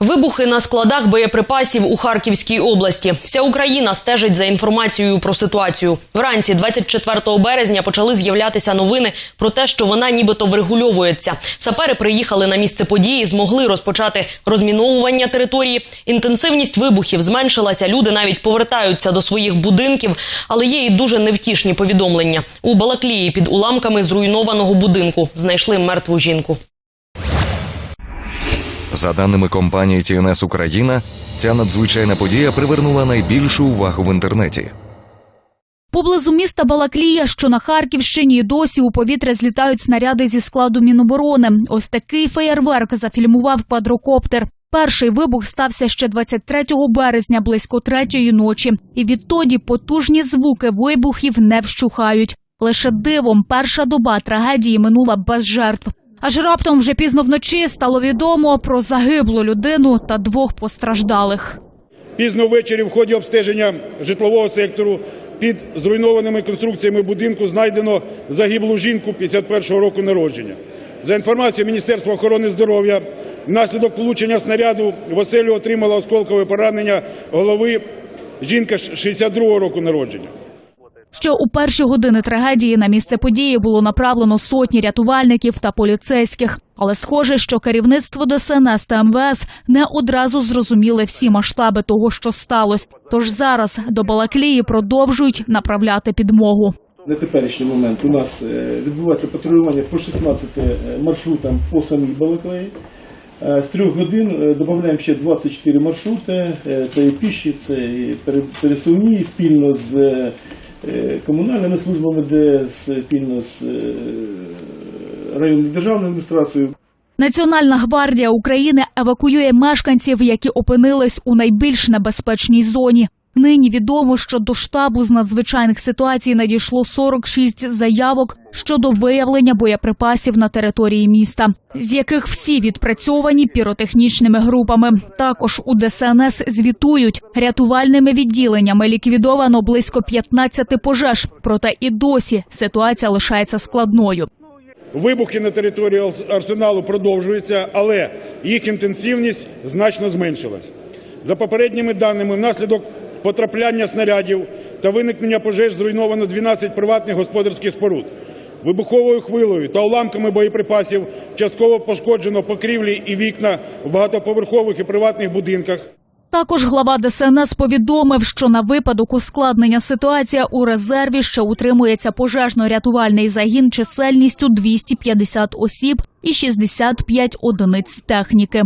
Вибухи на складах боєприпасів у Харківській області. Вся Україна стежить за інформацією про ситуацію. Вранці, 24 березня, почали з'являтися новини про те, що вона нібито врегульовується. Сапери приїхали на місце події, змогли розпочати розміновування території. Інтенсивність вибухів зменшилася. Люди навіть повертаються до своїх будинків, але є і дуже невтішні повідомлення. У Балаклії під уламками зруйнованого будинку знайшли мертву жінку. За даними компанії TNS Україна, ця надзвичайна подія привернула найбільшу увагу в інтернеті. Поблизу міста Балаклія, що на Харківщині, і досі у повітря злітають снаряди зі складу Міноборони. Ось такий феєрверк зафільмував квадрокоптер. Перший вибух стався ще 23 березня близько третьої ночі, і відтоді потужні звуки вибухів не вщухають. Лише дивом перша доба трагедії минула без жертв. Аж раптом вже пізно вночі стало відомо про загиблу людину та двох постраждалих. Пізно ввечері в ході обстеження житлового сектору під зруйнованими конструкціями будинку знайдено загиблу жінку 51-го року народження. За інформацією Міністерства охорони здоров'я, внаслідок влучення снаряду в оселю отримала осколкове поранення голови жінка 62-го року народження. Ще у перші години трагедії на місце події було направлено сотні рятувальників та поліцейських. Але схоже, що керівництво ДСНС та МВС не одразу зрозуміли всі масштаби того, що сталося. Тож зараз до Балаклії продовжують направляти підмогу. На теперішній момент у нас е, відбувається патрулювання по 16 маршрутам по самій Балаклеї. Е, З трьох годин е, додаємо ще 24 маршрути. Е, Це і піші, це і пересувні, спільно з е, комунальними службами, де спільно з е, районною державною адміністрацією. Національна гвардія України евакуює мешканців, які опинились у найбільш небезпечній зоні. Нині відомо, що до штабу з надзвичайних ситуацій надійшло 46 заявок щодо виявлення боєприпасів на території міста, з яких всі відпрацьовані піротехнічними групами. Також у ДСНС звітують рятувальними відділеннями ліквідовано близько 15 пожеж. Проте і досі ситуація лишається складною. Вибухи на території Арс- арсеналу продовжуються, але їх інтенсивність значно зменшилась. За попередніми даними, внаслідок потрапляння снарядів та виникнення пожеж зруйновано 12 приватних господарських споруд. Вибуховою хвилею та уламками боєприпасів частково пошкоджено покрівлі і вікна в багатоповерхових і приватних будинках. Також глава ДСНС повідомив, що на випадок ускладнення ситуація у резерві ще утримується пожежно-рятувальний загін чисельністю 250 осіб і 65 одиниць техніки.